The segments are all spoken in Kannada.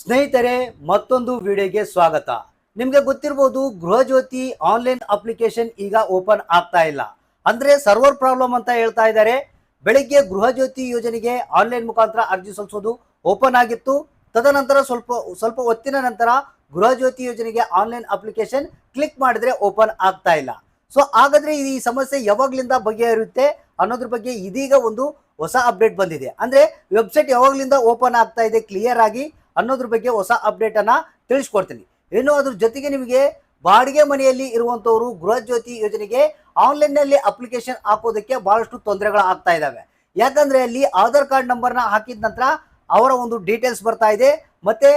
ಸ್ನೇಹಿತರೆ, ಮತ್ತೊಂದು ವಿಡಿಯೋಗೆ ಸ್ವಾಗತ. ನಿಮ್ಗೆ ಗೊತ್ತಿರಬಹುದು ಗೃಹಜ್ಯೋತಿ ಆನ್ಲೈನ್ ಅಪ್ಲಿಕೇಶನ್ ಈಗ ಓಪನ್ ಆಗ್ತಾ ಇಲ್ಲ. ಅಂದ್ರೆ ಸರ್ವರ್ ಪ್ರಾಬ್ಲಮ್ ಅಂತ ಹೇಳ್ತಾ ಇದ್ದಾರೆ. ಬೆಳಿಗ್ಗೆ ಗೃಹಜ್ಯೋತಿ ಯೋಜನೆಗೆ ಆನ್ಲೈನ್ ಮುಖಾಂತರ ಅರ್ಜಿ ಸಲ್ಲಿಸೋದು ಓಪನ್ ಆಗಿತ್ತು. ತದನಂತರ ಸ್ವಲ್ಪ ಸ್ವಲ್ಪ ಹೊತ್ತಿನ ನಂತರ ಗೃಹಜ್ಯೋತಿ ಯೋಜನೆಗೆ ಆನ್ಲೈನ್ ಅಪ್ಲಿಕೇಶನ್ ಕ್ಲಿಕ್ ಮಾಡಿದ್ರೆ ಓಪನ್ ಆಗ್ತಾ ಇಲ್ಲ. ಸೊ ಹಾಗಾದ್ರೆ ಈ ಸಮಸ್ಯೆ ಯಾವಾಗ್ಲಿಂದ ಬಗೆಹರಿಯುತ್ತೆ ಅನ್ನೋದ್ರ ಬಗ್ಗೆ ಇದೀಗ ಒಂದು ಹೊಸ ಅಪ್ಡೇಟ್ ಬಂದಿದೆ. ಅಂದ್ರೆ ವೆಬ್ಸೈಟ್ ಯಾವಾಗ್ಲಿಂದ ಓಪನ್ ಆಗ್ತಾ ಇದೆ ಕ್ಲಿಯರ್ ಆಗಿ ಅನ್ನೋದ್ರ ಬಗ್ಗೆ ಹೊಸ ಅಪ್ಡೇಟ್ ಅನ್ನ ತಿಳಿಸ್ಕೊಡ್ತೀನಿ. ಇನ್ನು ಅದ್ರ ಜೊತೆಗೆ ನಿಮಗೆ ಬಾಡಿಗೆ ಮನೆಯಲ್ಲಿ ಇರುವಂತವರು ಗೃಹಜ್ಯೋತಿ ಯೋಜನೆಗೆ ಆನ್ಲೈನ್ನಲ್ಲಿ ಅಪ್ಲಿಕೇಶನ್ ಹಾಕೋದಕ್ಕೆ ಬಹಳಷ್ಟು ತೊಂದರೆಗಳು ಆಗ್ತಾ ಇದಾವೆ. ಯಾಕಂದ್ರೆ ಅಲ್ಲಿ ಆಧಾರ್ ಕಾರ್ಡ್ ನಂಬರ್ನ ಹಾಕಿದ ನಂತರ ಅವರ ಒಂದು ಡೀಟೇಲ್ಸ್ ಬರ್ತಾ ಇದೆ, ಮತ್ತೆ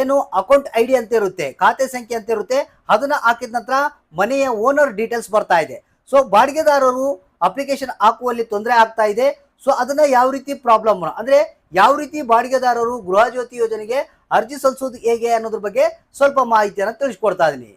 ಏನು ಅಕೌಂಟ್ ಐ ಡಿ ಅಂತ ಇರುತ್ತೆ, ಖಾತೆ ಸಂಖ್ಯೆ ಅಂತ ಇರುತ್ತೆ, ಅದನ್ನ ಹಾಕಿದ ನಂತರ ಮನೆಯ ಓನರ್ ಡೀಟೇಲ್ಸ್ ಬರ್ತಾ ಇದೆ. ಸೊ ಬಾಡಿಗೆದಾರರು ಅಪ್ಲಿಕೇಶನ್ ಹಾಕುವಲ್ಲಿ ತೊಂದರೆ ಆಗ್ತಾ ಇದೆ. ಸೊ ಅದನ್ನ ಯಾವ ರೀತಿ ಪ್ರಾಬ್ಲಮ್ ಅಂದ್ರೆ ಯಾವ ರೀತಿ ಬಾಡಿಗೆದಾರರು ಗೃಹ ಜ್ಯೋತಿ ಯೋಜನೆಗೆ ಅರ್ಜಿ ಸಲ್ಲಿಸೋದು ಹೇಗೆ ಅನ್ನೋದ್ರ ಬಗ್ಗೆ ಸ್ವಲ್ಪ ಮಾಹಿತಿಯನ್ನು ತಿಳಿಸ್ಕೊಡ್ತಾ ಇದೀನಿ.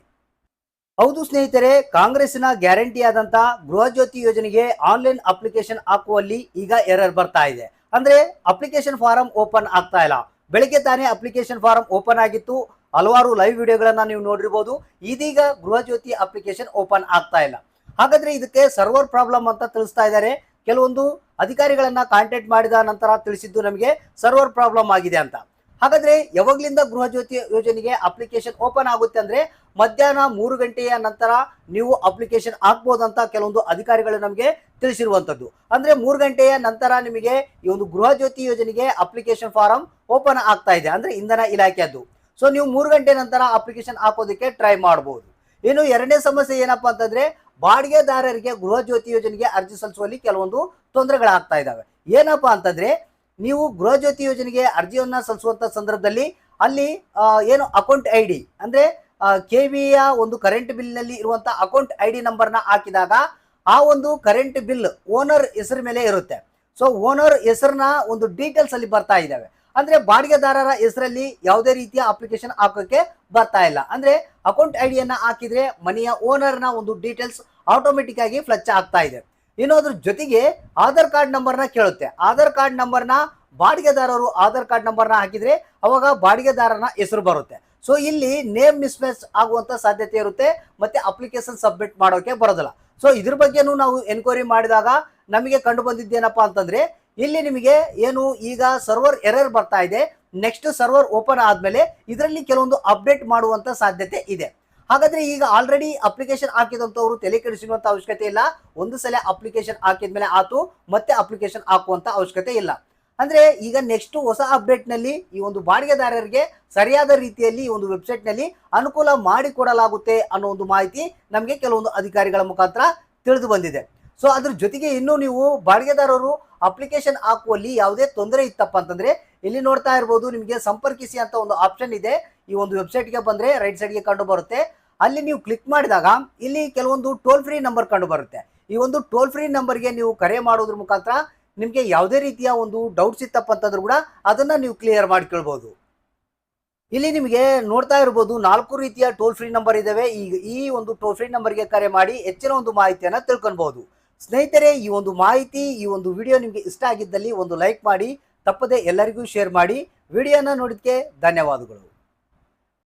ಹೌದು ಸ್ನೇಹಿತರೆ, ಕಾಂಗ್ರೆಸ್ಸಿನ ಗ್ಯಾರಂಟಿ ಆದಂತ ಗೃಹ ಜ್ಯೋತಿ ಯೋಜನೆಗೆ ಆನ್ಲೈನ್ ಅಪ್ಲಿಕೇಶನ್ ಹಾಕುವಲ್ಲಿ ಈಗ ಎರರ್ ಬರ್ತಾ ಇದೆ. ಅಂದ್ರೆ ಅಪ್ಲಿಕೇಶನ್ ಫಾರಂ ಓಪನ್ ಆಗ್ತಾ ಇಲ್ಲ. ಬೆಳಿಗ್ಗೆ ತಾನೇ ಅಪ್ಲಿಕೇಶನ್ ಫಾರಂ ಓಪನ್ ಆಗಿತ್ತು. ಹಲವಾರು ಲೈವ್ ವಿಡಿಯೋಗಳನ್ನ ನೀವು ನೋಡಿರ್ಬೋದು. ಇದೀಗ ಗೃಹ ಜ್ಯೋತಿ ಅಪ್ಲಿಕೇಶನ್ ಓಪನ್ ಆಗ್ತಾ ಇಲ್ಲ. ಹಾಗಾದ್ರೆ ಇದಕ್ಕೆ ಸರ್ವರ್ ಪ್ರಾಬ್ಲಮ್ ಅಂತ ತಿಳಿಸ್ತಾ ಇದ್ದಾರೆ. ಕೆಲವೊಂದು ಅಧಿಕಾರಿಗಳನ್ನ ಕಾಂಟ್ಯಾಕ್ಟ್ ಮಾಡಿದ ನಂತರ ತಿಳಿಸಿದ್ದು ನಮಗೆ ಸರ್ವರ್ ಪ್ರಾಬ್ಲಮ್ ಆಗಿದೆ ಅಂತ. ಹಾಗಾದ್ರೆ ಯಾವಾಗ್ಲಿಂದ ಗೃಹ ಜ್ಯೋತಿ ಯೋಜನೆಗೆ ಅಪ್ಲಿಕೇಶನ್ ಓಪನ್ ಆಗುತ್ತೆ ಅಂದ್ರೆ ಮಧ್ಯಾಹ್ನ ಮೂರು ಗಂಟೆಯ ನಂತರ ನೀವು ಅಪ್ಲಿಕೇಶನ್ ಹಾಕ್ಬೋದಂತ ಕೆಲವೊಂದು ಅಧಿಕಾರಿಗಳು ನಮಗೆ ತಿಳಿಸಿರುವಂತದ್ದು. ಅಂದ್ರೆ ಮೂರು ಗಂಟೆಯ ನಂತರ ನಿಮಗೆ ಈ ಒಂದು ಗೃಹ ಜ್ಯೋತಿ ಯೋಜನೆಗೆ ಅಪ್ಲಿಕೇಶನ್ ಫಾರಂ ಓಪನ್ ಆಗ್ತಾ ಇದೆ. ಅಂದ್ರೆ ಇಂಧನ ಇಲಾಖೆಯದ್ದು. ಸೊ ನೀವು ಮೂರು ಗಂಟೆ ನಂತರ ಅಪ್ಲಿಕೇಶನ್ ಹಾಕೋದಕ್ಕೆ ಟ್ರೈ ಮಾಡಬಹುದು ಇನ್ನು ಎರಡನೇ ಸಮಸ್ಯೆ ಏನಪ್ಪಾ ಅಂತಂದ್ರೆ ಬಾಡಿಗೆದಾರರಿಗೆ ಗೃಹ ಜ್ಯೋತಿ ಯೋಜನೆಗೆ ಅರ್ಜಿ ಸಲ್ಲಿಸುವಲ್ಲಿ ಕೆಲವೊಂದು ತೊಂದರೆಗಳಾಗ್ತಾ ಇದಾವೆ. ಏನಪ್ಪಾ ಅಂತಂದ್ರೆ, ನೀವು ಗೃಹ ಜ್ಯೋತಿ ಯೋಜನೆಗೆ ಅರ್ಜಿಯನ್ನ ಸಲ್ಲಿಸುವಂತ ಸಂದರ್ಭದಲ್ಲಿ ಅಲ್ಲಿ ಏನು ಅಕೌಂಟ್ ಐ ಡಿ ಅಂದ್ರೆ ಕೆ ವಿಯ ಒಂದು ಕರೆಂಟ್ ಬಿಲ್ನಲ್ಲಿ ಇರುವಂತ ಅಕೌಂಟ್ ಐ ಡಿ ನಂಬರ್ನ ಹಾಕಿದಾಗ ಆ ಒಂದು ಕರೆಂಟ್ ಬಿಲ್ ಓನರ್ ಹೆಸರು ಮೇಲೆ ಇರುತ್ತೆ. ಸೊ, ಓನರ್ ಹೆಸರನ್ನ ಒಂದು ಡೀಟೇಲ್ಸ್ ಅಲ್ಲಿ ಬರ್ತಾ ಇದಾವೆ. ಅಂದ್ರೆ ಬಾಡಿಗೆದಾರರ ಹೆಸರಲ್ಲಿ ಯಾವುದೇ ರೀತಿಯ ಅಪ್ಲಿಕೇಶನ್ ಹಾಕೋಕೆ ಬರ್ತಾ ಇಲ್ಲ. ಅಂದ್ರೆ ಅಕೌಂಟ್ ಐಡಿಯನ್ನ ಡಿಯನ್ನ ಹಾಕಿದ್ರೆ ಮನೆಯ ಓನರ್ನ ಒಂದು ಡೀಟೇಲ್ಸ್ ಆಟೋಮೆಟಿಕ್ ಆಗಿ ಫ್ಲಚ್ ಆಗ್ತಾ ಇದೆ. ಇನ್ನು ಅದ್ರ ಜೊತೆಗೆ ಆಧಾರ್ ಕಾರ್ಡ್ ನಂಬರ್ನ ಕೇಳುತ್ತೆ. ಆಧಾರ್ ಕಾರ್ಡ್ ನಂಬರ್ನ ಬಾಡಿಗೆದಾರರು ಆಧಾರ್ ಕಾರ್ಡ್ ನಂಬರ್ನ ಹಾಕಿದ್ರೆ ಅವಾಗ ಬಾಡಿಗೆದಾರನ ಹೆಸರು ಬರುತ್ತೆ. ಸೊ ಇಲ್ಲಿ ನೇಮ್ ಮಿಸ್ಮ್ಯಾಚ್ ಆಗುವಂತ ಸಾಧ್ಯತೆ ಇರುತ್ತೆ. ಮತ್ತೆ ಅಪ್ಲಿಕೇಶನ್ ಸಬ್ಮಿಟ್ ಮಾಡೋಕೆ ಬರೋದಿಲ್ಲ. ಸೊ ಇದ್ರ ಬಗ್ಗೆನೂ ನಾವು ಎನ್ಕ್ವೈರಿ ಮಾಡಿದಾಗ ನಮಗೆ ಕಂಡು ಬಂದಿದ್ದೇನಪ್ಪ ಅಂತಂದ್ರೆ ಇಲ್ಲಿ ನಿಮಗೆ ಏನು ಈಗ ಸರ್ವರ್ ಎರರ್ ಬರ್ತಾ ಇದೆ. ನೆಕ್ಸ್ಟ್ ಸರ್ವರ್ ಓಪನ್ ಆದ್ಮೇಲೆ ಇದರಲ್ಲಿ ಕೆಲವೊಂದು ಅಪ್ಡೇಟ್ ಮಾಡುವಂತ ಸಾಧ್ಯತೆ ಇದೆ. ಹಾಗಾದ್ರೆ ಈಗ ಆಲ್ರೆಡಿ ಅಪ್ಲಿಕೇಶನ್ ಹಾಕಿದಂತವ್ರು ತಲೆ ಕೆಡಿಸುವಂತ ಅವಶ್ಯಕತೆ ಇಲ್ಲ. ಒಂದು ಸಲ ಅಪ್ಲಿಕೇಶನ್ ಹಾಕಿದ್ಮೇಲೆ ಆತು, ಮತ್ತೆ ಅಪ್ಲಿಕೇಶನ್ ಹಾಕುವಂತ ಅವಶ್ಯಕತೆ ಇಲ್ಲ. ಅಂದ್ರೆ ಈಗ ನೆಕ್ಸ್ಟ್ ಹೊಸ ಅಪ್ಡೇಟ್ನಲ್ಲಿ ಈ ಒಂದು ಬಾಡಿಗೆದಾರರಿಗೆ ಸರಿಯಾದ ರೀತಿಯಲ್ಲಿ ಈ ಒಂದು ವೆಬ್ಸೈಟ್ನಲ್ಲಿ ಅನುಕೂಲ ಮಾಡಿಕೊಡಲಾಗುತ್ತೆ ಅನ್ನೋ ಒಂದು ಮಾಹಿತಿ ನಮಗೆ ಕೆಲವೊಂದು ಅಧಿಕಾರಿಗಳ ಮುಖಾಂತರ ತಿಳಿದು ಬಂದಿದೆ. ಸೊ ಅದ್ರ ಜೊತೆಗೆ ಇನ್ನೂ ನೀವು ಬಾಡಿಗೆದಾರರು ಅಪ್ಲಿಕೇಶನ್ ಹಾಕುವಲ್ಲಿ ಯಾವುದೇ ತೊಂದರೆ ಇತ್ತಪ್ಪ ಅಂತಂದ್ರೆ ಇಲ್ಲಿ ನೋಡ್ತಾ ಇರ್ಬೋದು, ನಿಮಗೆ ಸಂಪರ್ಕಿಸಿ ಅಂತ ಒಂದು ಆಪ್ಷನ್ ಇದೆ. ಈ ಒಂದು ವೆಬ್ಸೈಟ್ಗೆ ಬಂದ್ರೆ ರೈಟ್ ಸೈಡ್ಗೆ ಕಂಡು ಬರುತ್ತೆ. ಅಲ್ಲಿ ನೀವು ಕ್ಲಿಕ್ ಮಾಡಿದಾಗ ಇಲ್ಲಿ ಕೆಲವೊಂದು ಟೋಲ್ ಫ್ರೀ ನಂಬರ್ ಕಂಡು ಬರುತ್ತೆ. ಈ ಒಂದು ಟೋಲ್ ಫ್ರೀ ನಂಬರ್ಗೆ ನೀವು ಕರೆ ಮಾಡೋದ್ರ ಮುಖಾಂತರ ನಿಮಗೆ ಯಾವುದೇ ರೀತಿಯ ಒಂದು ಡೌಟ್ಸ್ ಇತ್ತಪ್ಪ ಅಂತಂದ್ರೂ ಕೂಡ ಅದನ್ನ ನೀವು ಕ್ಲಿಯರ್ ಮಾಡ್ಕೊಳ್ಬೋದು. ಇಲ್ಲಿ ನಿಮಗೆ ನೋಡ್ತಾ ಇರ್ಬೋದು ನಾಲ್ಕು ರೀತಿಯ ಟೋಲ್ ಫ್ರೀ ನಂಬರ್ ಇದ್ದಾವೆ ಈಗ ಈ ಒಂದು ಟೋಲ್ ಫ್ರೀ ನಂಬರ್ಗೆ ಕರೆ ಮಾಡಿ ಹೆಚ್ಚಿನ ಒಂದು ಮಾಹಿತಿಯನ್ನ ತಿಳ್ಕೊಬಹುದು ಸ್ನೇಹಿತರೆ, ಈ ಒಂದು ಮಾಹಿತಿ, ಈ ಒಂದು ವಿಡಿಯೋ ನಿಮಗೆ ಇಷ್ಟ ಆಗಿದ್ದಲ್ಲಿ ಒಂದು ಲೈಕ್ ಮಾಡಿ, ತಪ್ಪದೆ ಎಲ್ಲರಿಗೂ ಶೇರ್ ಮಾಡಿ. ವಿಡಿಯೋನ ನೋಡಿದ್ದಕ್ಕೆ ಧನ್ಯವಾದಗಳು.